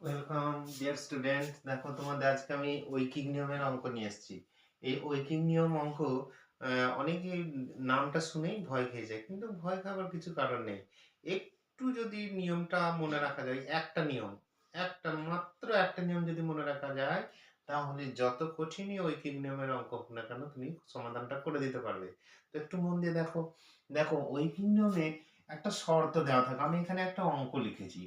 Welcome dear student দেখো তোমাদের আজকে আমি ঐকিক নিয়মের অঙ্ক নিয়ে এসেছি। এই ঐকিক নিয়ম অঙ্ক আহ, অনেকেই নামটা শুনেই ভয় খেয়ে যায় কিন্তু ভয় খাবার কিছু কারণ নেই। একটু যদি নিয়মটা মনে রাখা যায় একটা নিয়ম একটা মাত্র একটা নিয়ম যদি মনে রাখা যায় তাহলে যত কঠিনই ঐকিক নিয়মের অঙ্ক হোক না কেন তুমি সমাধানটা করে দিতে পারবে। তো একটু মন দিয়ে দেখো। দেখো ঐকিক নিয়মে একটা শর্ত দেওয়া থাকে। আমি এখানে একটা অঙ্ক লিখেছি।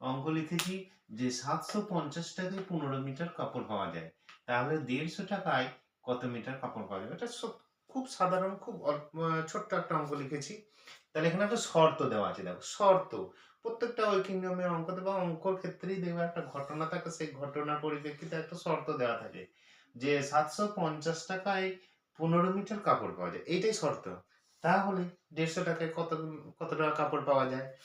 অঙ্ক লিখেছি যে সাতশো পঞ্চাশ টাকায় পনেরো মিটার কাপড় পাওয়া যায়, তাহলে দেড়শো টাকায় কত মিটার কাপড় পাওয়া যাবে? এটা সব- খুব সাধারণ, খুব অল্প ছোট্ট একটা অঙ্ক লিখেছি তাহলে এখানে একটা শর্ত দেওয়া আছে, দেখো, শর্ত। প্রত্যেকটা ঐকিক নিয়মের অঙ্কতে বা অঙ্কর ক্ষেত্রেই দেখবে একটা ঘটনা থাকে, সেই ঘটনার পরিপ্রেক্ষিতে একটা শর্ত দেওয়া থাকে যে সাতশো পঞ্চাশ টাকায় পনেরো মিটার কাপড় পাওয়া যায়। এইটাই শর্ত। তাহলে দেড়শো টাকায় কত কত টাকা কাপড় পাওয়া যায়?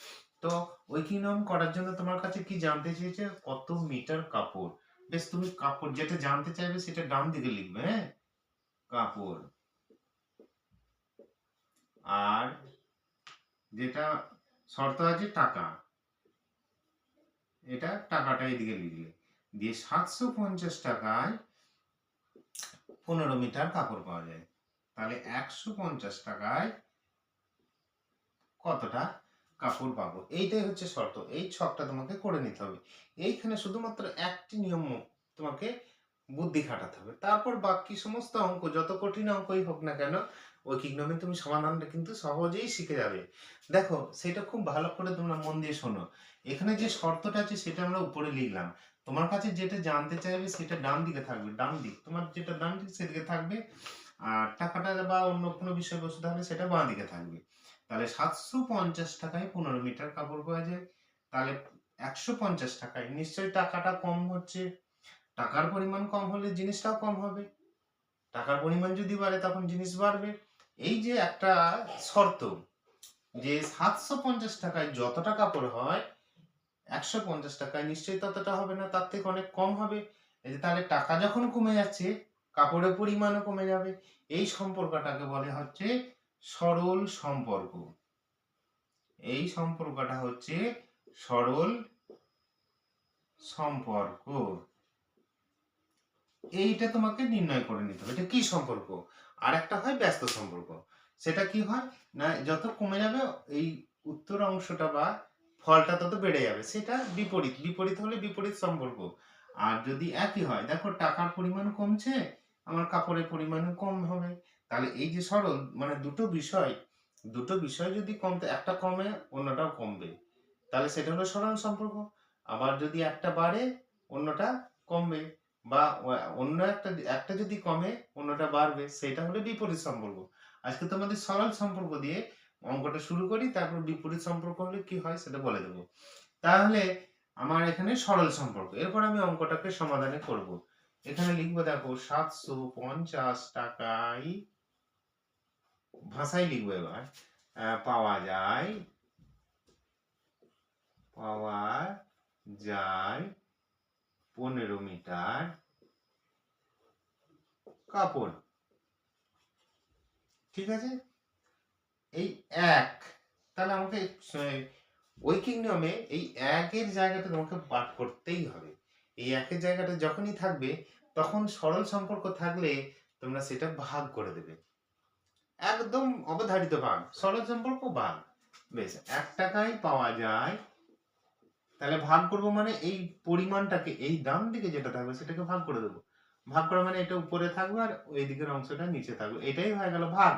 তো ঐকিক নিয়ম করার জন্য তোমার কাছে কি জানতে চেয়েছে? কত মিটার কাপড়? বেশ, তুমি কাপড় যেটা জানতে চাইবে সেটা ডান দিকে লিখবে হ্যাঁ? কাপড়। আর যেটা শর্ত আছে টাকা। এটা টাকাটা এদিকে লিখলে। দিয়ে সাতশো পঞ্চাশ টাকায় পনেরো মিটার কাপড় পাওয়া যায়। তাহলে একশো পঞ্চাশ টাকায় কতটা? কাপড় পাবো। এইটাই হচ্ছে শর্ত। এই ছকটা তোমাকে করে নিতে হবে। এইখানে শুধুমাত্র একটি নিয়ম তোমাকে বুদ্ধি খাটাতে হবে। তারপর বাকি সমস্ত অঙ্ক, যত কঠিন অঙ্কই হোক না কেন, ঐকিক নিয়মে তুমি সমাধানটা কিন্তু সহজেই শিখে যাবে। দেখো, সেটা খুব ভালো করে তোমরা মন দিয়ে শোনো। এখানে যে শর্তটা আছে, সেটা আমরা উপরে লিখলাম। তোমার কাছে যেটা জানতে চাইবে, সেটা ডান দিকে থাকবে। ডান দিক। তোমার যেটা ডান দিক, সেদিকে থাকবে। আর টাকাটা বা অন্য কোনো বিষয়বস্তু থাকলে সেটা বাঁ দিকে থাকবে। তাহলে সাতশো পঞ্চাশ টাকায় পনেরো মিটার কাপড় পাওয়া যায়। তাহলে একশো পঞ্চাশ টাকায়। নিশ্চয়ই টাকাটা কম হচ্ছে। টাকার পরিমাণ কম হলে জিনিসটাও কম হবে। টাকার পরিমাণ যদি বাড়ে তখন জিনিস বাড়বে। এই যে একটা শর্ত যে সাতশো পঞ্চাশ টাকায় যতটা কাপড় হয়, একশো পঞ্চাশ টাকায় নিশ্চয়ই ততটা হবে না, তার থেকে অনেক কম হবে। তাহলে টাকা যখন কমে যাচ্ছে কাপড়ের পরিমাণও কমে যাবে। এই সম্পর্কটাকে বলে হচ্ছে সরল সম্পর্ক। এই সম্পর্কটা হচ্ছে সরল সম্পর্ক। এইটা তোমাকে নির্ণয় করে নিতে হবে। এটা কি সম্পর্ক? আর একটা হয় ব্যস্ত সম্পর্ক। সেটা কি হয়? না, যত কমে যাবে, এই উত্তর অংশটা বা ফলটা তত বেড়ে যাবে। সেটা বিপরীত। বিপরীত হলে বিপরীত সম্পর্ক। আর যদি একই হয়, দেখো টাকার পরিমাণ কমছে আমার কাপড়ের পরিমাণও কম হবে। তাহলে এই যে সরল মানে দুটো বিষয় দুটো বিষয় যদি কমতে, একটা কমে, অন্যটাও কমবে। তাহলে সেটা হলো সরল সম্পর্ক। আবার যদি একটা বাড়ে, অন্যটা কমবে। বা অন্য একটা একটা যদি কমে, অন্যটা বাড়বে, সেটা হলো বিপরীত সম্পর্ক। আজকে তোমাদের সরল সম্পর্ক দিয়ে অঙ্কটা শুরু করি, তারপর বিপরীত সম্পর্ক হলে কি হয় সেটা বলে দেবো। তাহলে আমার এখানে সরল সম্পর্ক। এরপর আমি অঙ্কটাকে সমাধানে করব। এখানে লিখব দেখো, সাতশো পঞ্চাশ টাকায় ভাষায় লিখব এবার। পাওয়া যায় পাওয়া যায় পনেরো মিটার কাপড়। ঠিক আছে? এই এক, তাহলে আমাকে ঐকিক নিয়মে এই একের জায়গাটা তোমাকে পাঠ করতেই হবে। এই একের জায়গাটা যখনই থাকবে, তখন সরল সম্পর্ক থাকলে তোমরা সেটা ভাগ করে দেবে। একদম অবধারিত ভাগ, সরল সম্পর্ক ভাগ। বেশ, এক টাকায় পাওয়া যায়। তাহলে ভাগ করব মানে এই পরিমাণটাকে, এই ডান দিকে যেটা থাকবে সেটাকে ভাগ করে দেবো। ভাগ করা মানে এটা উপরে থাকবে আর ওই দিকের অংশটা নিচে থাকবে। এটাই হয়ে গেল ভাগ।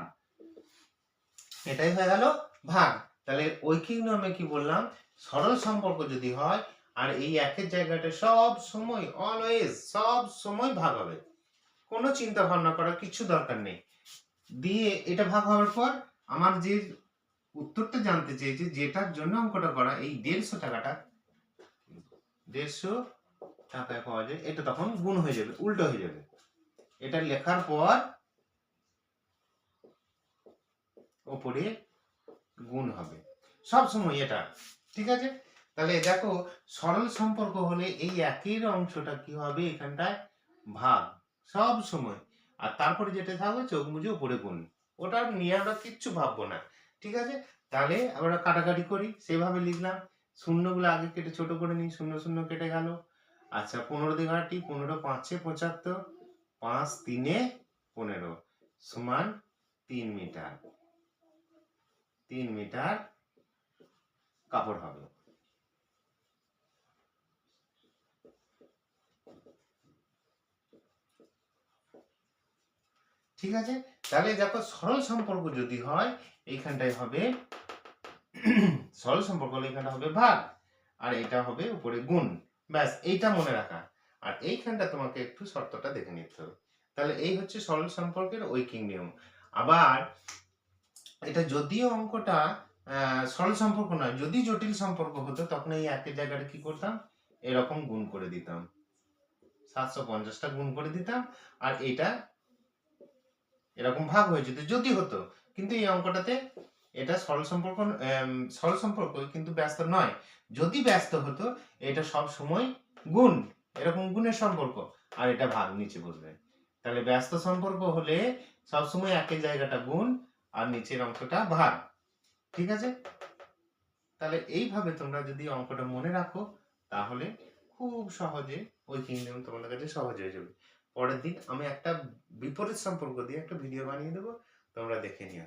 এটাই হয়ে গেল ভাগ। তাহলে ঐকিক নিয়মে কি বললাম? সরল সম্পর্ক যদি হয় আর এই একের জায়গাটা সব সময় অলওয়েজ সব সময় ভাগ হবে। কোনো চিন্তা ভাবনা করার কিছু দরকার নেই। দিয়ে এটা ভাগ হওয়ার পর আমার যে উত্তরটা জানতে চেয়েছে, যেটার জন্য অঙ্কটা করা, এই দেড়শো টাকাটা, দেড়শো টাকায় পাওয়া যায়, এটা তখন গুণ হয়ে যাবে, উল্টো হয়ে যাবে। এটা লেখার পর ওপরে গুণ হবে। সব সময় এটা, ঠিক আছে? তাহলে দেখো সরল সম্পর্ক হলে এই একের অংশটা কি হবে এখানটায়? ভাগ। সব সময়। আর তারপরে যেটা থাকবে চোখ মুজে উপরে গুণ ওটা নিয়ে আমরা কিচ্ছু ভাববো না। ঠিক আছে? তাহলে আমরা কাটাকাটি করি। সেভাবে লিখলাম। শূন্যগুলো আগে কেটে ছোট করে নিই। শূন্য শূন্য কেটে গেল। আচ্ছা পনেরো আটটি পনেরো পাঁচে পঁচাত্তর, পাঁচ তিনে পনেরো সমান তিন মিটার। তিন মিটার কাপড় হবে। ঠিক আছে? তাহলে দেখো সরল সম্পর্ক যদি হয়, এইখানটায় হবে, সরল সম্পর্ক হলে এখানটা হবে ভাগ, আর এটা হবে উপরে গুণ। ব্যাস, এইটা মনে রাখা। আর এইখানটা তোমাকে একটু শর্তটা দেখে নিতে হবে। তাহলে এই হচ্ছে সরল সম্পর্কের ঐকিক নিয়ম। আবার এটা যদিও অঙ্কটা সরল সম্পর্ক নয়, যদি জটিল সম্পর্ক হতো, তখন এই একের জায়গাটা কি করতাম? এরকম গুণ করে দিতাম। সাতশো পঞ্চাশটা গুণ করে দিতাম, আর এটা এরকম ভাগ হয়ে যেত, যদি হতো। কিন্তু এই অঙ্কটাতে এটা সরল সম্পর্ক সরল সম্পর্ক কিন্তু ব্যস্ত নয়। যদি ব্যস্ত হতো, এটা সব সময় গুণ, এরকম গুণের সম্পর্ক। আর এটা ভাগ নিচে বসবে। তাহলে ব্যস্ত সম্পর্ক হলে সবসময় একের জায়গাটা গুণ আর নিচের অঙ্কটা ভাগ। ঠিক আছে? তাহলে এইভাবে তোমরা যদি অঙ্কটা মনে রাখো, তাহলে খুব সহজে ওই কিংডম তোমাদের কাছে সহজ হয়ে যাবে। পরের দিন আমি একটা বিপরীত সম্পর্ক দিয়ে একটা ভিডিও বানিয়ে দেবো তোমরা দেখে নিও।